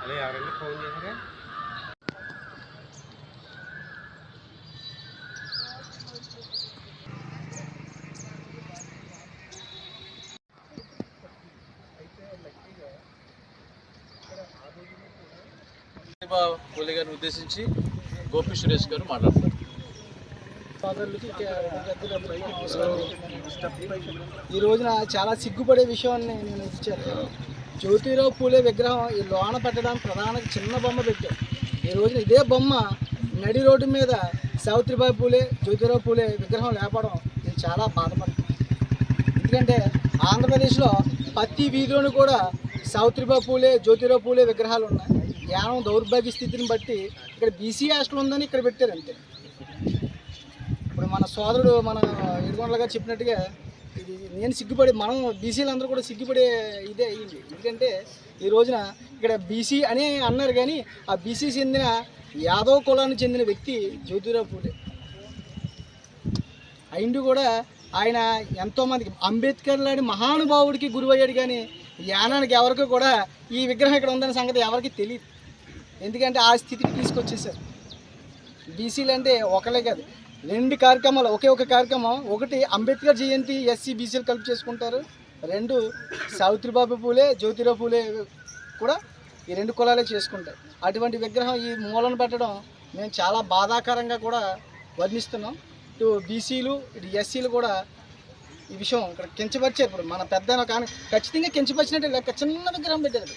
అదే ఎవరండి ఫోన్ చేశారా? పూలే గారిని ఉద్దేశించి గోపి సురేష్ గారు మాట్లాడతారు ఈ రోజున చాలా సిగ్గుపడే విషయాన్ని నేను ఇచ్చాను. జ్యోతిరావు పూలే విగ్రహం ఈ లోన పెట్టడానికి ప్రధాన చిన్న బొమ్మ పెట్టాం. ఈ రోజున ఇదే బొమ్మ నడి రోడ్డు మీద సావిత్రిబాయి పూలే జ్యోతిరావు పూలే విగ్రహం లేపడం నేను చాలా బాధపడుతుంది ఎందుకంటే ఆంధ్రప్రదేశ్లో ప్రతి వీధిలోనూ కూడా సావిత్రిబాయి పూలే జ్యోతిరావు పూలే విగ్రహాలు ఉన్నాయి. జ్ఞానం దౌర్భాగ్య స్థితిని బట్టి ఇక్కడ బీసీ హాస్టల్ ఉందని ఇక్కడ పెట్టారు అంతే. ఇప్పుడు మన సోదరుడు మన ఎడుగొండలుగా చెప్పినట్టుగా ఇది నేను సిగ్గుపడి మనం బీసీలు అందరూ కూడా సిగ్గుపడే ఇదే అయ్యింది. ఎందుకంటే ఈ రోజున ఇక్కడ బీసీ అని అన్నారు కానీ ఆ బీసీ చెందిన యాదవ్ కులానికి చెందిన వ్యక్తి జ్యోతిరావు పూలే అయిండు కూడా ఆయన ఎంతోమందికి అంబేద్కర్ లాంటి మహానుభావుడికి గురువయ్యాడు కానీ యానానికి ఎవరికి కూడా ఈ విగ్రహం ఇక్కడ ఉందనే సంగతి ఎవరికి తెలియదు. ఎందుకంటే ఆ స్థితికి తీసుకొచ్చేసారు బీసీలు అంటే ఒకలే కాదు రెండు కార్యక్రమాలు ఒకే ఒక కార్యక్రమం. ఒకటి అంబేద్కర్ జయంతి ఎస్సీ బీసీలు కలిపి చేసుకుంటారు. రెండు సావిత్రిబాబు పూలే జ్యోతిరావు పూలే కూడా ఈ రెండు కులాలే చేసుకుంటాయి అటువంటి విగ్రహం ఈ మూలను పెట్టడం మేము చాలా బాధాకరంగా కూడా వర్ణిస్తున్నాం. ఇటు బీసీలు ఇటు ఎస్సీలు కూడా ఈ విషయం ఇక్కడ కించపరిచారు. ఇప్పుడు మన పెద్ద కానీ ఖచ్చితంగా కించపరిచినట్టే లేక చిన్న విగ్రహం పెట్టారు.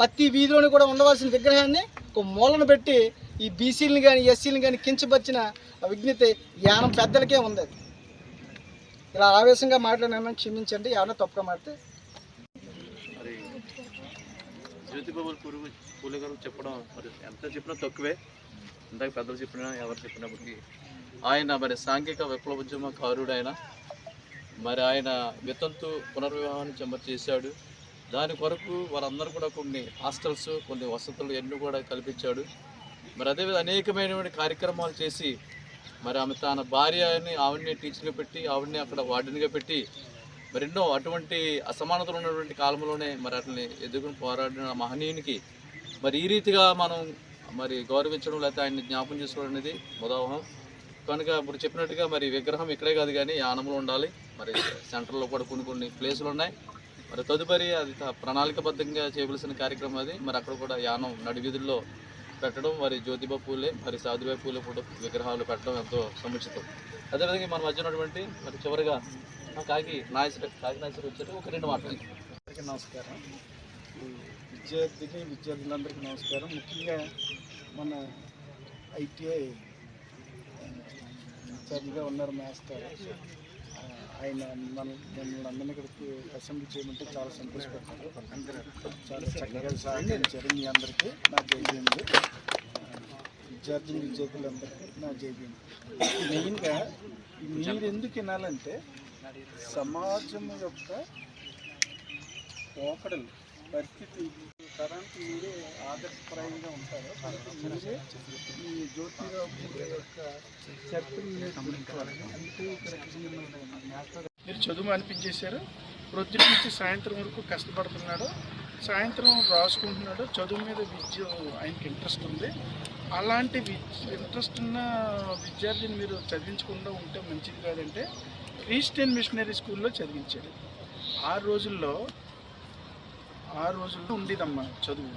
ప్రతి వీధిలోని కూడా ఉండవలసిన విగ్రహాన్ని ఒక మూలను పెట్టి ఈ బీసీలను కానీ ఎస్సీలను కానీ కించపరిచిన విజ్ఞత యానం పెద్దలకే ఉంది అది. ఇలా ఆవేశంగా మాట్లాడినా క్షమించండి ఎవరైనా తప్పుగా మాడితే మరి జ్యోతిబాబు పూర్వ పూలే గారు చెప్పడం మరి ఎంత చెప్పినా తక్కువే. ఇందాక పెద్దలు చెప్పినా ఎవరు చెప్పినప్పటికీ. ఆయన మరి సాంఘిక విప్లవోద్యమకారుడు ఆయన మరి ఆయన వితంతు పునర్వివాహాన్ని చెంబ చేశాడు. దాని కొరకు వారందరూ కూడా కొన్ని హాస్టల్స్ కొన్ని వసతులు ఎన్నో కూడా కల్పించాడు. మరి అదేవిధంగా అనేకమైనటువంటి కార్యక్రమాలు చేసి మరి ఆమె తన భార్యని ఆవిడని టీచర్గా పెట్టి ఆవిడని అక్కడ వార్డెన్గా పెట్టి మరి ఎన్నో అటువంటి అసమానతలు ఉన్నటువంటి కాలంలోనే మరి అట్లని ఎదుర్కొని పోరాడిన మహనీయునికి మరి ఈ రీతిగా మనం మరి గౌరవించడం లేకపోతే ఆయన్ని జ్ఞాపం చేసుకోవడం అనేది ముదావహం కనుక ఇప్పుడు చెప్పినట్టుగా మరి విగ్రహం ఇక్కడే కాదు కానీ యానంలో ఉండాలి. మరి సెంటర్లో కూడా కొన్ని కొన్ని ప్లేసులు ఉన్నాయి. మరి తదుపరి అది త- ప్రణాళికబద్ధంగా చేయవలసిన కార్యక్రమం అది. మరి అక్కడ కూడా యానం నడివీధుల్లో పెట్టడం మరి జ్యోతిబా పూలే మరి సాధుబాయి పూలే ఫోటో విగ్రహాలు పెట్టడం ఎంతో సముచితం. అదేవిధంగా మన మధ్య ఉన్నటువంటి మరి చివరిగా కాకి నాయసరి కాకి నాయసరి వచ్చారు. ఒక రెండు మాటలు. అందరికీ నమస్కారం. విద్యార్థికి విద్యార్థులందరికీ నమస్కారం. ముఖ్యంగా మన ఐటీఐ ఇన్ఛార్జిగా ఉన్నారు మాస్టర్. ఆయన మన మిమ్మల్ని అందరినీ ఇక్కడికి అసెంబ్లీ చేయమంటే చాలా సంతోషపడ్డారు చాలా చక్కగా సహకరించారు మీ అందరికీ. నా జైబీఎంలు విద్యార్థిని విద్యార్థులందరికీ నా జైబీఎం మెయిన్గా మీరు ఎందుకు వినాలంటే సమాజం యొక్క పోకడలు పరిస్థితి తరానికి మీరే ఆదర్శప్రాయంగా ఉంటారు. కాబట్టి మీరే ఈ జ్యోతిరావు యొక్క చరిత్రను మీరు తెలుసుకోవాలి. అందుకే ఇక్కడ మిమ్మల్ని మీరు చదువు అనిపించేశారు. ప్రొద్దు నుంచి సాయంత్రం వరకు కష్టపడుతున్నాడు. సాయంత్రం రాసుకుంటున్నాడు. చదువు మీద విద్య ఆయనకి ఇంట్రెస్ట్ ఉంది. అలాంటి విద్య ఇంట్రెస్ట్ ఉన్న విద్యార్థిని మీరు చదివించకుండా ఉంటే మంచిది కాదంటే క్రిస్టియన్ మిషనరీ స్కూల్లో చదివించాడు. ఆ రోజుల్లో ఆ రోజుల్లో ఉండేదమ్మా చదువు.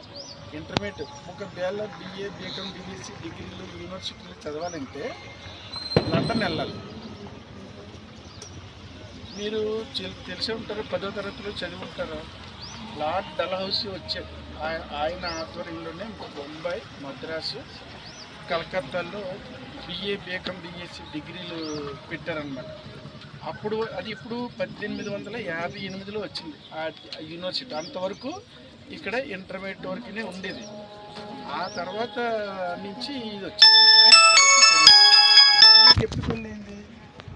ఇంటర్మీడియట్ ఒక బేల బిఏ బీకామ్ బీఎస్సీ డిగ్రీలు యూనివర్సిటీలు చదవాలంటే లండన్ వెళ్ళాలి. మీరు తెలిసే ఉంటారు పదో తరగతిలో చదివి ఉంటారు. లార్డ్ డల్హౌసీ వచ్చాడు ఆయన ఆయన ఆధ్వర్యంలోనే బొంబాయి మద్రాసు కలకత్తాలో బిఏ బీకామ్ బీఎస్సీ డిగ్రీలు పెట్టారనమాట అప్పుడు అది ఇప్పుడు పద్దెనిమిది వందల యాభై ఎనిమిదిలో వచ్చింది. ఆ యూనివర్సిటీ అంతవరకు ఇక్కడ ఇంటర్మీడియట్ వరకునే ఉండేది. ఆ తర్వాత నుంచి ఇది వచ్చింది. చెప్పుకుంది ఏంటి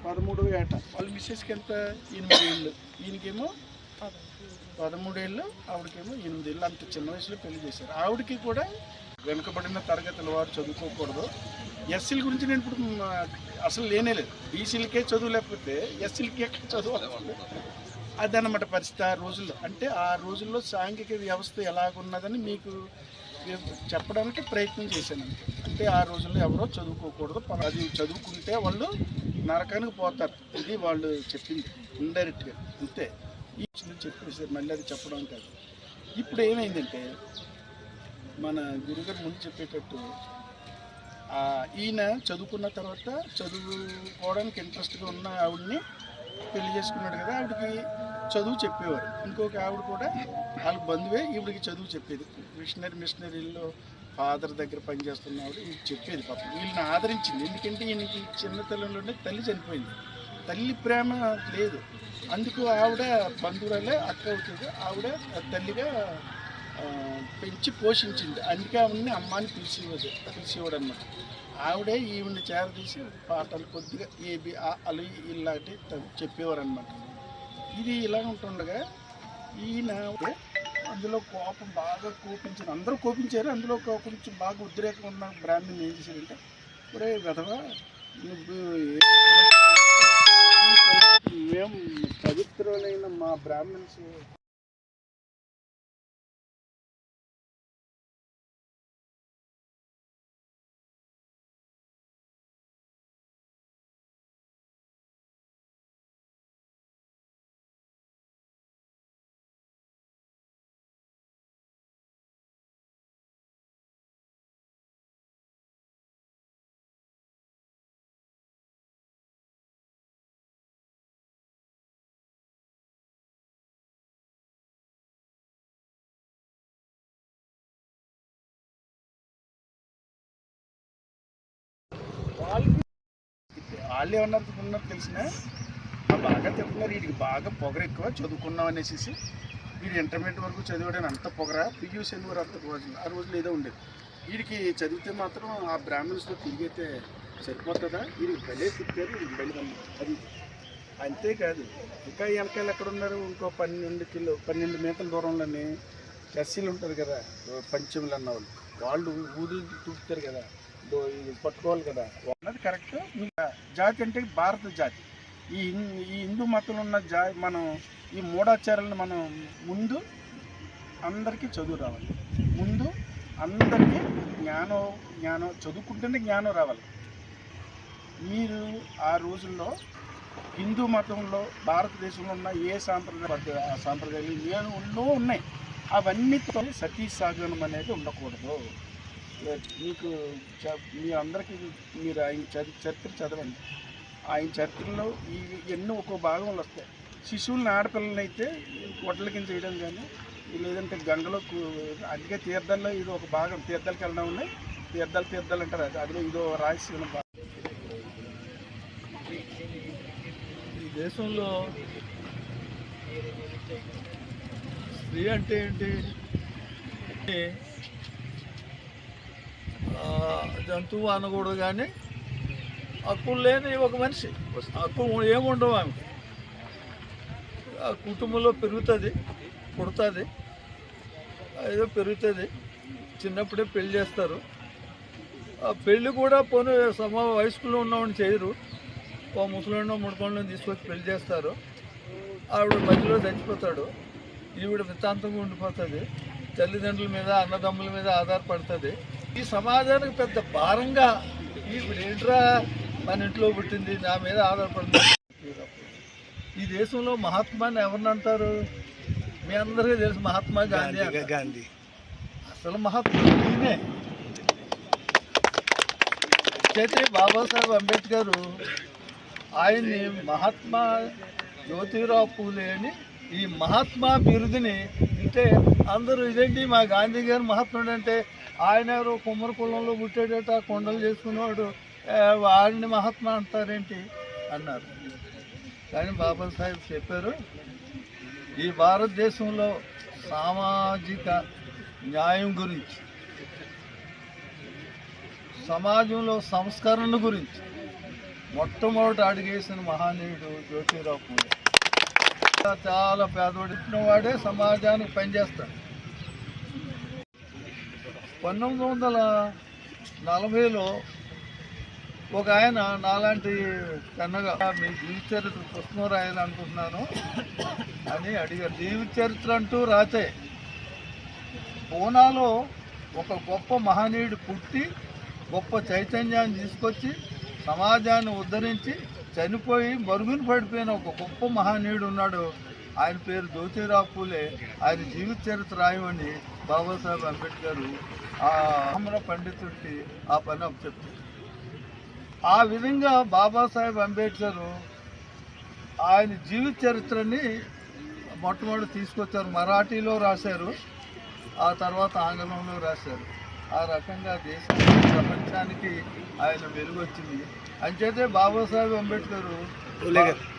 పదమూడు ఏట. వాళ్ళ మిస్సెస్కి ఎంత? ఎనిమిది ఏళ్ళు. ఈయనకేమో పదమూడేళ్ళు ఆవిడకేమో ఎనిమిది ఏళ్ళు. అంత చిన్న వయసులో పెళ్ళి చేశారు. ఆవిడకి కూడా వెనుకబడిన తరగతుల వారు చదువుకోకూడదు. ఎస్సీల గురించి నేను ఇప్పుడు అసలు లేనే లేదు. బీసీలకే చదువు లేకపోతే ఎస్సీలకి ఎక్కడ చదువు అదనమాట పరిస్థితి. ఆ రోజుల్లో అంటే ఆ రోజుల్లో సాంఘిక వ్యవస్థ ఎలాగున్నదని మీకు చెప్పడానికి ప్రయత్నం చేశాను అంటే ఆ రోజుల్లో ఎవరో చదువుకోకూడదు. ప- అది చదువుకుంటే వాళ్ళు నరకానికి పోతారు. ఇది వాళ్ళు చెప్పింది ఇండైరెక్ట్గా. అంతే. ఈ విషయం చెప్పేసారు మళ్ళీ అది చెప్పడం కాదు. ఇప్పుడు ఏమైందంటే మన గురుగారు ముందు చెప్పేటట్టు ఈయన చదువుకున్న తర్వాత చదువుకోవడానికి ఇంట్రెస్ట్గా ఉన్న ఆవిడని పెళ్ళి చేసుకున్నాడు కదా ఆవిడకి చదువు చెప్పేవారు. ఇంకొక ఆవిడ కూడా వాళ్ళ బంధువే ఈవిడికి చదువు చెప్పేది. మిషనరీ మిషనరీలో ఫాదర్ దగ్గర పనిచేస్తున్న ఆవిడ ఈవిడ చెప్పేది పాపం. వీళ్ళని ఆదరించింది. ఎందుకంటే ఈయనకి చిన్నతల్లిలోనే తల్లి చనిపోయింది. తల్లి ప్రేమ లేదు. అందుకు ఆవిడ బంధువులే అక్క అవుతుంది. ఆవిడ తల్లిగా పెంచి పోషించింది. అందుకే ఆవిడని అమ్మాని పిలిచేవాడు పిలిచేవాడు అనమాట ఆవిడే ఈవిడ్ని చేరదీసి పాటలు కొద్దిగా ఏబి అలు ఇలాంటి చెప్పేవారు అనమాట ఇది ఇలా ఉంటుండగా ఈయన అందులో కోపం బాగా కోపించారు అందరూ కోపించారు. అందులో ఒక కొంచెం బాగా ఉద్రేకం ఉన్న బ్రాహ్మణ్ ఏం చేశారంటే ఒరే విధవ నువ్వు మేము పవిత్రులైన మా బ్రాహ్మణ్స్ వాళ్ళు ఏమన్నారు ఉన్నారు తెలిసిన? బాగా చెప్తున్నారు వీడికి బాగా పొగర ఎక్కువ. చదువుకున్నాం అనేసి వీడు ఇంటర్మీడియట్ వరకు చదివాడని అంత పొగర? పియూ అని వారు అంత రోజులు ఆ రోజులు ఏదో ఉండేది వీడికి చదివితే మాత్రం ఆ బ్రాహ్మణ్స్తో తిరిగితే సరిపోతుందా? వీడికి బలే తిప్పారు వీడికి బలి అది అంతేకాదు ఇంకా వెనకాల ఎక్కడ ఉన్నారు ఇంకో పన్నెండు కిలో పన్నెండు మీటర్ల దూరంలోనే ఎస్సీలు ఉంటారు కదా పంచములు అన్న వాళ్ళు వాళ్ళు ఊదులు తూపుతారు కదా. పట్టుకోవాలి కదా. అన్నది కరెక్ట్ ఇంకా జాతి అంటే భారత జాతి. ఈ హిం- ఈ హిందూ మతంలో ఉన్న జా మనం ఈ మూఢాచారాలను మనం ముందు అందరికీ చదువు రావాలి. ముందు అందరికీ జ్ఞానం జ్ఞానం చదువుకుంటేనే జ్ఞానం రావాలి. మీరు ఆ రోజుల్లో హిందూ మతంలో భారతదేశంలో ఉన్న ఏ సాంప్రదాయ ఆ సాంప్రదాయాలు ఎన్నో ఉన్నాయి అవన్నీ సతీ సాగనం అనేది ఉండకూడదు. మీకు చ- మీ అందరికీ మీరు ఆయన చరిత్ర చదవండి. ఆయన చరిత్రలో ఈ ఎన్నో ఒక్కో భాగంలో వస్తాయి. శిశువులను ఆడపిల్లలని అయితే వడ్ల కింద చేయడం కానీ లేదంటే గంగలో అందుకే తీర్థాల్లో ఇది ఒక భాగం. తీర్థాలకు వెళ్ళడం ఉన్నాయి. తీర్థాలు తీర్థాలు అంటారు అది. అదిలో ఇదో రాయలసీమ భాగం ఈ దేశంలో స్త్రీ అంటే ఏంటి? అంటే జంతువు అనకూడదు కానీ హక్కులు లేని ఒక మనిషి. హక్కులు ఏముండవు ఆమెకి ఆ కుటుంబంలో పెరుగుతుంది పుడుతుంది ఏదో పెరుగుతుంది. చిన్నప్పుడే పెళ్ళి చేస్తారు. ఆ పెళ్ళి కూడా పోనీ సమ వయస్కులో ఉన్నవాడిని చేయరు. ఓ ముసలినో ముడుకోళ్ళని తీసుకొచ్చి పెళ్ళి చేస్తారు. ఆవిడ మధ్యలో చచ్చిపోతాడు. ఈవిడ వితాంతంగా ఉండిపోతుంది. తల్లిదండ్రుల మీద అన్నదమ్ముల మీద ఆధారపడుతుంది. ఈ సమాజానికి పెద్ద భారంగా ఈవిడ ఏంట్రా మన ఇంట్లో పుట్టింది నా మీద ఆధారపడుతుంది ఈ దేశంలో మహాత్మాని ఎవరిని అంటారు? మీ అందరికీ తెలుసు మహాత్మా గాంధీ. గాంధీ అసలు మహాత్మా ఈయనే. అయితే బాబాసాహెబ్ అంబేద్కర్ ఆయన్ని మహాత్మా జ్యోతిరావు పూలే అని ఈ మహాత్మా బిరుదుని అంటే అందరూ ఇదేంటి మా గాంధీ గారు మహాత్ముడు అంటే ఆయన ఎవరు కుమ్మర కులంలో పుట్టాడట కొండలు చేసుకునేవాడు ఏ, వాడిని మహాత్మా అంటారేంటి అన్నారు. కానీ బాబాసాహెబ్ చెప్పారు ఈ భారతదేశంలో సామాజిక న్యాయం గురించి సమాజంలో సంస్కరణ గురించి మొట్టమొదటి అడిగేసిన మహానీయుడు జ్యోతిరావు పూలే. చాలా పేదవాడిన వాడే సమాజానికి పనిచేస్తాడు పంతొమ్మిది వందల నలభైలో ఒక ఆయన నాలాంటి కన్నగా మీ జీవిత చరిత్ర పుస్తకం రాయాలనుకుంటున్నాను అని అడిగారు. జీవిత చరిత్ర అంటూ రాతే పూనాలో ఒక గొప్ప మహనీయుడు పుట్టి గొప్ప చైతన్యాన్ని తీసుకొచ్చి సమాజాన్ని ఉద్ధరించి చనిపోయి మరుగున పడిపోయిన ఒక గొప్ప మహనీయుడు ఉన్నాడు. ఆయన పేరు జ్యోతిరావు పూలే. ఆయన జీవిత చరిత్ర రాయమని బాబాసాహెబ్ అంబేద్కర్ ఆ ఆమ్ర పండితుడికి ఆ పని అప్పచెప్పారు ఆ విధంగా బాబాసాహెబ్ అంబేద్కర్ ఆయన జీవిత చరిత్రని మొట్టమొదటి తీసుకొచ్చారు. మరాఠీలో రాశారు. ఆ తర్వాత ఆంగ్లంలో రాశారు. ఆ రకంగా దేశానికి ప్రపంచానికి ఆయన వెలుగొచ్చింది అంచేతే బాబాసాహెబ్ అంబేద్కర్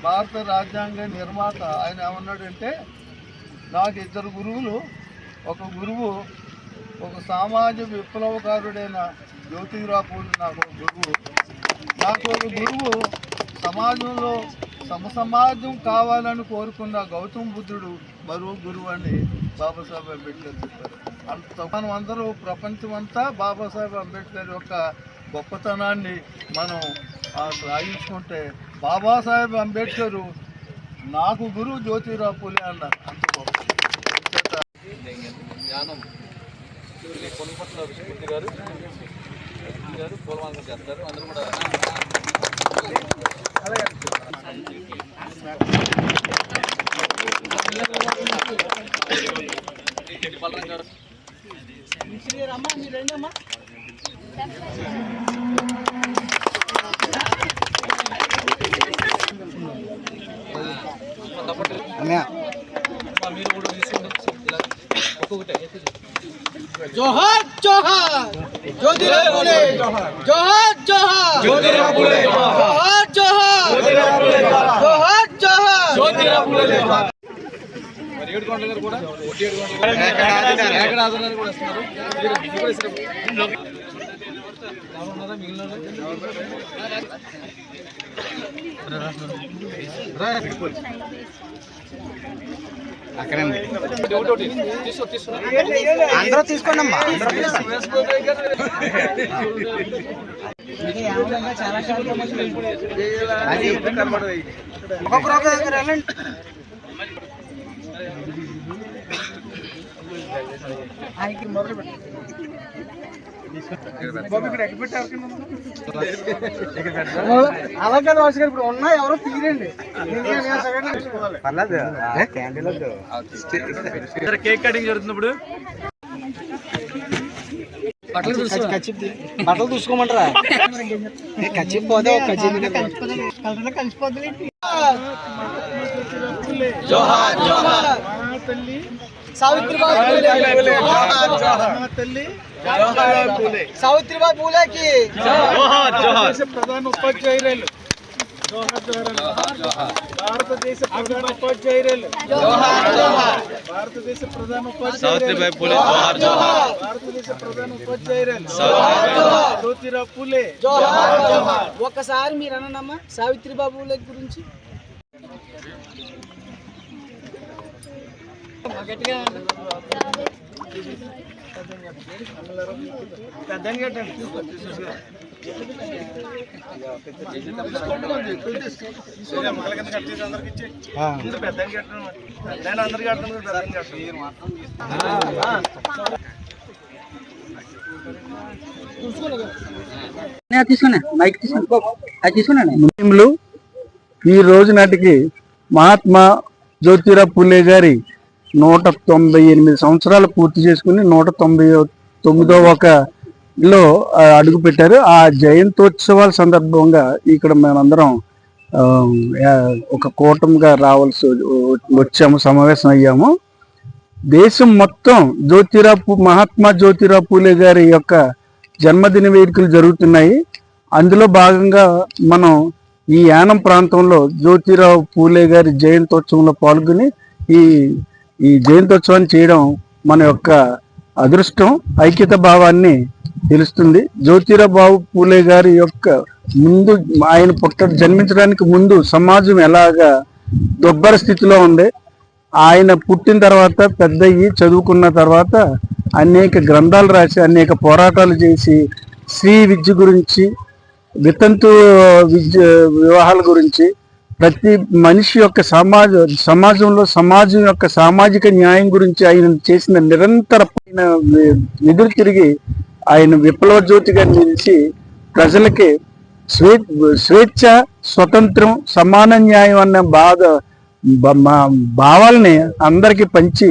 భారత రాజ్యాంగ నిర్మాత ఆయన ఏమన్నాడంటే నాకు ఇద్దరు గురువులు ఒక గురువు ఒక సామాజ విప్లవకారుడైన జ్యోతిరావు పూలి నాకు ఒక గురువు. నాకు ఒక గురువు సమాజంలో సమసమాజం కావాలని కోరుకున్న గౌతమ బుద్ధుడు మరో గురువు అని బాబాసాహెబ్ అంబేద్కర్ చెప్పారు. అంత మనం అందరూ ప్రపంచం అంతా బాబాసాహెబ్ అంబేద్కర్ యొక్క గొప్పతనాన్ని మనం సాగించుకుంటే బాబాసాహెబ్ అంబేద్కర్ నాకు గురువు జ్యోతిరావు పూలే అన్నారు. అంత గొప్ప జ్ఞానం. ఇది విష్ణుమూర్తి గారు గారు చేస్తారు. అందరూ కూడా ఇది బలరాం గారు అమ్మా మీరు రండి అమ్మా మీరు కూడా తీసుకోండి ఇలా ఒక్కొక్కటే జోహార్ జోహార్ జ్యోతిరావు పూలే జోహార్ జోహార్ జ్యోతిరావు పూలే జోహార్ జోహార్ జోహార్ జోహార్ మరి ఏడు గంటల గారు కూడా ఒకటి ఏడు గంటల ఏకనాథన్ గారు కూడా వస్తున్నారు మీరు ఇది కూడా ఇస్తారు. ఎవరు ఉన్నారా మిగిలిన అక్కడే అందరూ తీసుకోండి అమ్మా ఒక్కొక్కరు వెళ్ళండి ఆయనకి మొదలు పెట్టండి అలా కాదు వాసు గారు ఇప్పుడు ఉన్నా ఎవరో తీరండి పర్లేదు కేక్ కటింగ్ జరుగుతున్నప్పుడు కచ్చిప్ బట్టలు చూసుకోమంటారా కచ్చిప్ పోతే ఒక కలిసిపోతుంది జోహార్ జోహార్ తల్లి సావిత్రిబాయి పూలే తల్లి. సావిత్రిబాయి పూలేకి. ప్రధాన ఉపాధ్యాయురాలు. భారతదేశ ప్రధాన ఉపాధ్యాయురాలు. భారతదేశ ప్రధాన ఉపాధ్యాయురాలు. భారతదేశ ప్రధాన ఉపాధ్యాయురాలు. జ్యోతిరావు పూలే. ఒక్కసారి మీరు అనండమ్మా సావిత్రిబాయి పూలే గురించి. నేను అందరికి కట్టను పెద్దంగా కట్టను ముస్లింలు ఈ రోజు నాటికి మహాత్మా జ్యోతిరావు పులే గారి నూట తొంభై ఎనిమిది సంవత్సరాలు పూర్తి చేసుకుని నూట తొంభై తొమ్మిదో ఒక లో ఆ, అడుగు పెట్టారు. ఆ జయంతోత్సవాల సందర్భంగా ఇక్కడ మేమందరం ఒక కూటమిగా రావాల్సి వచ్చాము సమావేశం అయ్యాము. దేశం మొత్తం జ్యోతిరావు మహాత్మా జ్యోతిరావు పూలే గారి యొక్క జన్మదిన వేడుకలు జరుగుతున్నాయి. అందులో భాగంగా మనం ఈ యానం ప్రాంతంలో జ్యోతిరావు పూలే గారి జయంతోత్సవంలో పాల్గొని ఈ ఈ జయంతోత్సవాన్ని చేయడం మన యొక్క అదృష్టం ఐక్యత భావాన్ని తెలుస్తుంది. జ్యోతిరాబాబు పూలే గారి యొక్క ముందు ఆయన పుట్ట జన్మించడానికి ముందు సమాజం ఎలాగా దొబ్బర స్థితిలో ఉంది ఆయన పుట్టిన తర్వాత పెద్దయ్యి చదువుకున్న తర్వాత అనేక గ్రంథాలు రాసి అనేక పోరాటాలు చేసి స్త్రీ విద్య గురించి వితంతు విద్య వివాహాల గురించి ప్రతి మనిషి యొక్క సమాజ సమాజంలో సమాజం యొక్క సామాజిక న్యాయం గురించి ఆయన చేసిన నిరంతర నిధులు తిరిగి ఆయన విప్లవ జ్యోతిగా నిలిచి ప్రజలకి స్వే స్వేచ్ఛ స్వతంత్రం సమాన న్యాయం అన్న బాధ భావాలని అందరికీ పంచి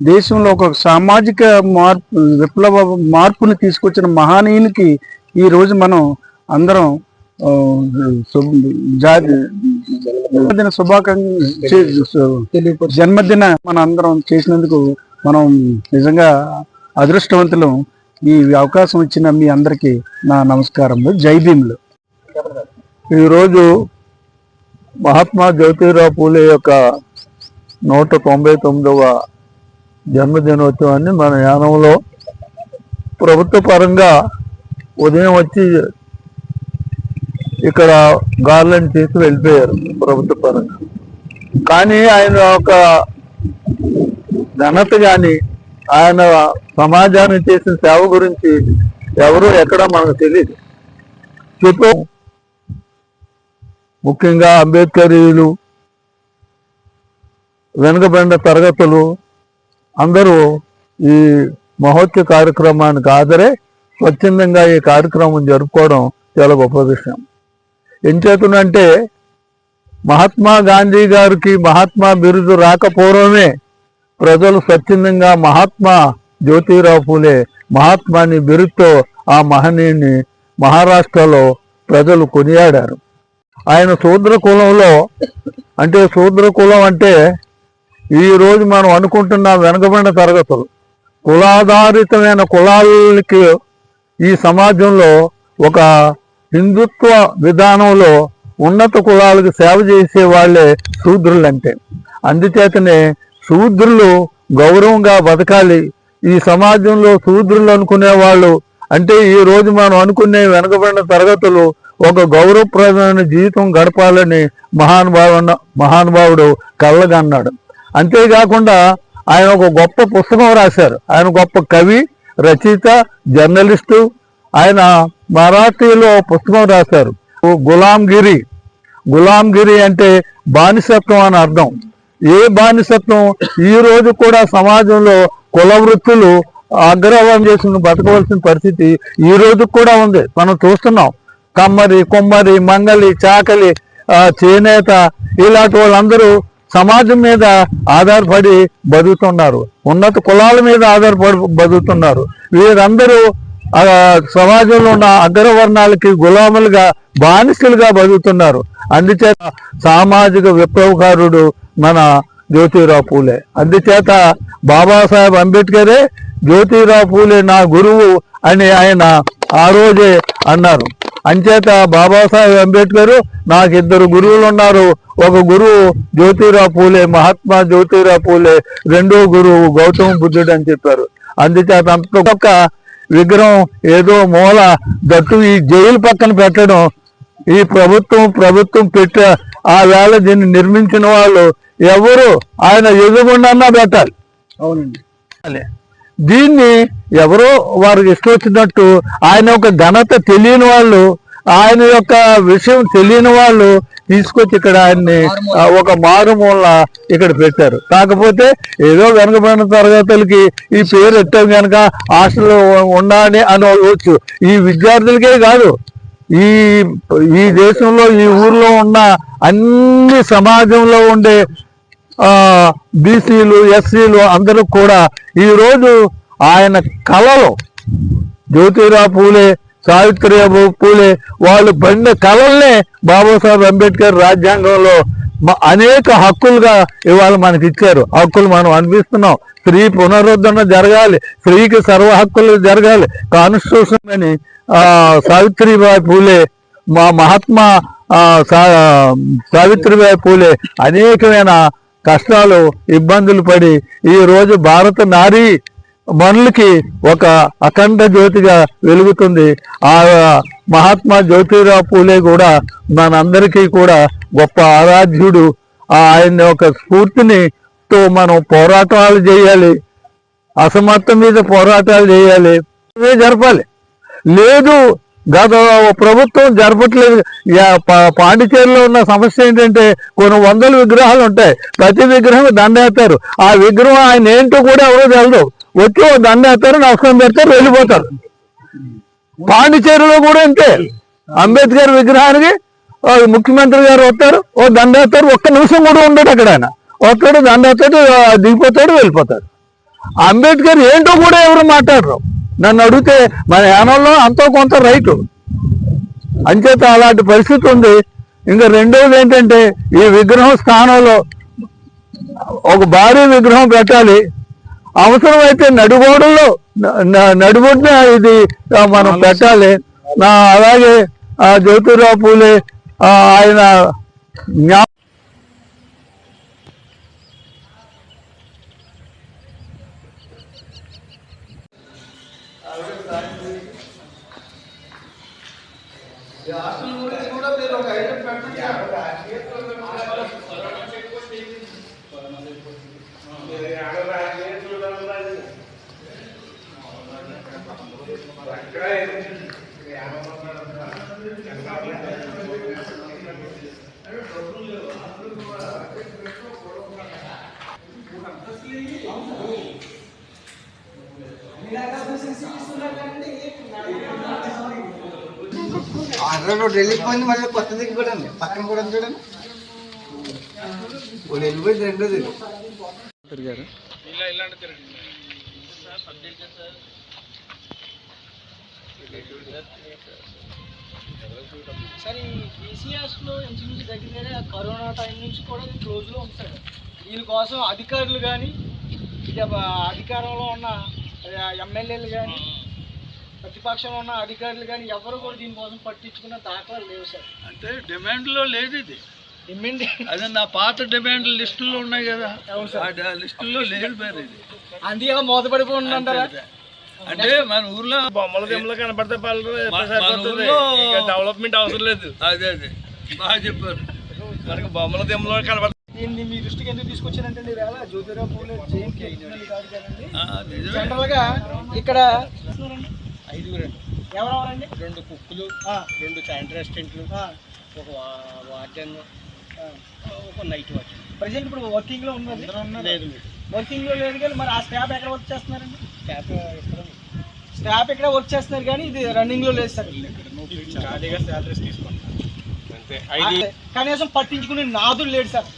దేశంలో ఒక సామాజిక మార్పు విప్లవ మార్పుని తీసుకొచ్చిన మహానీయునికి ఈరోజు మనం అందరం జాతి జన్మదిన శుభాకాంక్ష జన్మదిన మన అందరం చేసినందుకు మనం నిజంగా అదృష్టవంతులం. ఈ అవకాశం ఇచ్చిన మీ అందరికీ నా నమస్కారములు. జై భీములు. ఈరోజు మహాత్మా జ్యోతిరావు పూలే యొక్క నూట తొంభై తొమ్మిదవ జన్మదినోత్సవాన్ని మన యానంలో ప్రభుత్వ పరంగా ఉదయం వచ్చి ఇక్కడ గార్లెండ్ చేసి వెళ్ళిపోయారు ప్రభుత్వ పరంగా. కానీ ఆయన ఒక ఘనత కానీ ఆయన సమాజానికి చేసిన సేవ గురించి ఎవరు ఎక్కడ మనకు తెలియదు చెప్పు. ముఖ్యంగా అంబేద్కరీయులు వెనుకబడిన తరగతులు అందరూ ఈ మహోత్సవ కార్యక్రమానికి ఆదరే స్వచ్ఛందంగా ఈ కార్యక్రమం జరుపుకోవడం చాలా గొప్ప విషయం. ఎంచేతునంటే మహాత్మా గాంధీ గారికి మహాత్మా బిరుదు రాకపోవడమే ప్రజలు స్వచ్ఛందంగా మహాత్మా జ్యోతిరావు పూలే మహాత్మాని బిరుదుతో ఆ మహనీయుని మహారాష్ట్రలో ప్రజలు కొనియాడారు. ఆయన శూద్ర కులంలో అంటే శూద్ర కులం అంటే ఈరోజు మనం అనుకుంటున్న వెనకబడిన తరగతులు. కులాధారితమైన కులాలకి ఈ సమాజంలో ఒక హిందుత్వ విధానంలో ఉన్నత కులాలకు సేవ చేసే వాళ్ళే శూద్రులంటే. అందుచేతనే శూద్రులు గౌరవంగా బతకాలి. ఈ సమాజంలో శూద్రులు అనుకునే వాళ్ళు అంటే ఈ రోజు మనం అనుకునే వెనుకబడిన తరగతులు ఒక గౌరవప్రదమైన జీవితం గడపాలని మహానుభావు మహానుభావుడు కళ్ళగన్నాడు అంతేకాకుండా ఆయన ఒక గొప్ప పుస్తకం రాశారు. ఆయన గొప్ప కవి రచయిత జర్నలిస్టు ఆయన మరాఠీలో పుస్తకం రాశారు. గులాంగిరి. గులాంగిరి అంటే బానిసత్వం అని అర్థం. ఏ బానిసత్వం? ఈ రోజు కూడా సమాజంలో కుల వృత్తులు అగ్రవం చేసుకుని బతకవలసిన పరిస్థితి ఈ రోజు కూడా ఉంది. మనం చూస్తున్నాం. కమ్మరి కొమ్మరి మంగలి చాకలి చేనేత ఇలాంటి వాళ్ళందరూ సమాజం మీద ఆధారపడి బతుకుతున్నారు. ఉన్నత కులాల మీద ఆధారపడి బతుకుతున్నారు. వీరందరూ సమాజంలో ఉన్న అగ్రవర్ణాలకి గులాములుగా బానిసలుగా బతుకుతున్నారు. అందుచేత సామాజిక విప్లవకారుడు మన జ్యోతిరావు పూలే. అందుచేత బాబాసాహెబ్ అంబేద్కరే జ్యోతిరావు పూలే నా గురువు అని ఆయన ఆ రోజే అన్నారు. అంచేత బాబాసాహెబ్ అంబేద్కర్ నాకు ఇద్దరు గురువులు ఉన్నారు. ఒక గురువు జ్యోతిరావు పూలే మహాత్మా జ్యోతిరావు పూలే రెండో గురువు గౌతమ బుద్ధుడు అని చెప్పారు. అందుచేత అంత ఒక్క విగ్రహం ఏదో మూల దట్టు ఈ జైలు పక్కన పెట్టడం ఈ ప్రభుత్వం ప్రభుత్వం పెట్ట ఆ వేళ దీన్ని నిర్మించిన వాళ్ళు ఎవరు? ఆయన ఎదుగుండన్నా పెట్టాలి అవునండి. దీన్ని ఎవరో వారికి ఇష్టం వచ్చినట్టు ఆయన యొక్క ఘనత తెలియని వాళ్ళు ఆయన యొక్క విషయం తెలియని వాళ్ళు తీసుకొచ్చి ఇక్కడ ఆయన్ని ఒక మారుమూల ఇక్కడ పెట్టారు. కాకపోతే ఏదో వెనకబడిన తరగతులకి ఈ పేరు ఎట్టాం కనుక హాస్టల్లో ఉండాలి అని వచ్చు. ఈ విద్యార్థులకే కాదు ఈ ఈ దేశంలో ఈ ఊర్లో ఉన్న అన్ని సమాజంలో ఉండే బీసీలు ఎస్సీలు అందరూ కూడా ఈ రోజు ఆయన కళలో జ్యోతిరావు పూలే సావిత్రిబాబు పూలే వాళ్ళు పడిన కళల్నే బాబాసాహెబ్ అంబేద్కర్ రాజ్యాంగంలో అనేక హక్కులుగా ఇవాళ మనకి ఇచ్చారు. హక్కులు మనం అనిపిస్తున్నాం. స్త్రీ పునరుద్ధరణ జరగాలి. స్త్రీకి సర్వ హక్కులు జరగాలి. కాన్స్టిట్యూషన్ అని సావిత్రిబాయి పూలే మా మహాత్మా సా- సావిత్రిబాయి పూలే అనేకమైన కష్టాలు ఇబ్బందులు పడి ఈ రోజు భారత నారీ మనులకి ఒక అఖండ జ్యోతిగా వెలుగుతుంది. ఆ మహాత్మా జ్యోతిరావు పూలే కూడా మనందరికీ కూడా గొప్ప ఆరాధ్యుడు. ఆయన ఒక స్ఫూర్తిని తో మనం పోరాటాలు చేయాలి. అసమర్థం మీద పోరాటాలు చేయాలి. ఇవే జరపాలి. లేదు గత ప్రభుత్వం జరపట్లేదు. యా- పా- పాండిచేరిలో ఉన్న సమస్య ఏంటంటే కొన్ని వందల విగ్రహాలు ఉంటాయి. ప్రతి విగ్రహం దండేస్తారు ఆ విగ్రహం ఆయన ఏంటో కూడా ఎవరో తెలదు. వచ్చి ఓ దండేస్తారు నమస్కారం పెడతారు వెళ్ళిపోతారు. పాండిచేరిలో కూడా అంతే అంబేద్కర్ విగ్రహానికి ముఖ్యమంత్రి గారు వస్తారు ఓ దండేస్తారు ఒక్క నిమిషం కూడా ఉండడు అక్కడ ఆయన. ఒక్కడు దండేస్తాడు దిగిపోతాడు వెళ్ళిపోతాడు. అంబేద్కర్ ఏంటో కూడా ఎవరు మాట్లాడరు. నన్ను అడిగితే మన యానంలో అంతో కొంత రైటు. అంచేత అలాంటి పరిస్థితి ఉంది. ఇంకా రెండోది ఏంటంటే ఈ విగ్రహం స్థానంలో ఒక భారీ విగ్రహం పెట్టాలి. అవసరమైతే నడుగోడల్లో నడుబొడ్న ఇది మనం పెట్టాలి. నా అలాగే ఆ, జ్యోతిరావు పూలే ఆయన జ్ఞా ఆర్డర్ ఒకటి వెళ్ళిపోయింది మళ్ళీ కొత్త దగ్గర కూడా ఉంది. పక్కన కూడా చూడండి. ఒకటి వెళ్ళిపోయింది రెండోది. తిరిగారు సార్ ఈ కేసీఆర్స్లో ఇంచుమించు దగ్గర దగ్గర కరోనా టైం నుంచి కూడా ఇది క్లోజ్లో ఉంటాడు దీనికోసం అధికారులు కానీ ఇక అధికారంలో ఉన్న ఎమ్మెల్యేలు కానీ ప్రతిపక్షంలో ఉన్న అధికారులు కానీ ఎవరు కూడా దీనికోసం పట్టించుకున్న దాఖలాలు లేవు సార్. అంటే డిమాండ్లో లేదు ఇది. ఇమ్మిండి అదే నా పాత డిమాండ్ లిస్టుల్లో ఉన్నాయి కదా. ఆ లిస్టుల్లో లేదు మరి ఇది. అందుకే మూతపడిపోయి ఉందంటారా అంటే మన ఊర్లో బొమ్మల దిమ్మలు కనపడితే డెవలప్మెంట్ అవసరం లేదు. అదే అదే. బాగా చెప్పారు. మనకి బొమ్మల దిమ్మలు కనపడ దీన్ని మీ దృష్టికి ఎందుకు తీసుకొచ్చానంటే వేళ జ్యోతిరావు పూలే జయంతి కాదు కదండి. ఇక్కడ ఐదుగురు. ఎవరెవరండి? రెండు కుక్కులు ఆ, రెండు ఆ, ఒక వా- వార్డెన్. ఒక నైట్ వాచ్ ప్రజెంట్ ఇప్పుడు వర్కింగ్లో ఉన్నది లేదు. మీరు వర్కింగ్లో లేదు కానీ మరి ఆ స్టాఫ్ ఎక్కడ వర్క్ చేస్తున్నారండి? ట్యాప్ ఇక్కడ స్టాఫ్ ఇక్కడ వర్క్ చేస్తున్నారు కానీ ఇది రన్నింగ్లో లేదు సార్. ఖాళీగా శాలరీస్ తీసుకుంటాం అంతే. ఆ, కనీసం పట్టించుకునే నాదులు లేడు సార్.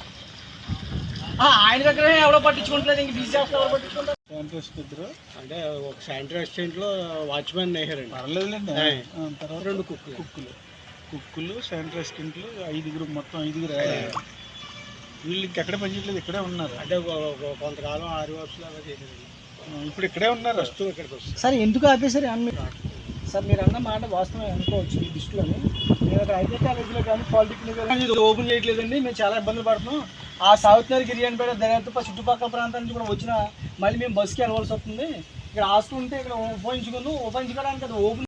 ఆ, ఆయన దగ్గర ఎవడో పట్టించుకుంటలేదు ఇంక బీసీ ఎవరు పట్టించుకుంటారు ఇద్దరు అంటే ఒక శానిటరీ అసిస్టెంట్లో వాచ్మెన్ వేసారండి పర్లేదులేండి. తర్వాత రెండు కుక్కులు. కుక్కులు. కుక్కులు శానిటరీ అసిస్టెంట్లు ఐదుగురు మొత్తం ఐదుగురు వీళ్ళు ఇంకెక్కడ పనిచేయట్లేదు ఇక్కడే ఉన్నారు. అంటే కొంతకాలం ఆరు వర్షాలు అలా చేశారండి ఇప్పుడు ఇక్కడే ఉన్నారు. ప్రస్తుతం ఇక్కడికి వస్తుంది సార్ ఎందుకు ఆపేశారు? అన్ని సార్ మీరు అన్న మాట వాస్తవం అనుకోవచ్చు ఈ దృష్టిలోని. నేను ఐటీ కాలేజీలో కానీ పాలిటెక్నిక్ ఓపెన్ చేయట్లేదండి. మేము చాలా ఇబ్బందులు పడుతున్నాం. ఆ సౌత్ నగర్ గిరియాన్పేట దర్యాప్తు చుట్టుపక్కల ప్రాంతానికి నుంచి కూడా వచ్చిన మళ్ళీ మేము బస్సుకి వెళ్ళవలసి వస్తుంది ఇక్కడ హాస్టల్ ఉంటే ఇక్కడ ఉపయోగించుకుందాం ఉపయోగించుకోవడానికి అది ఓపెన్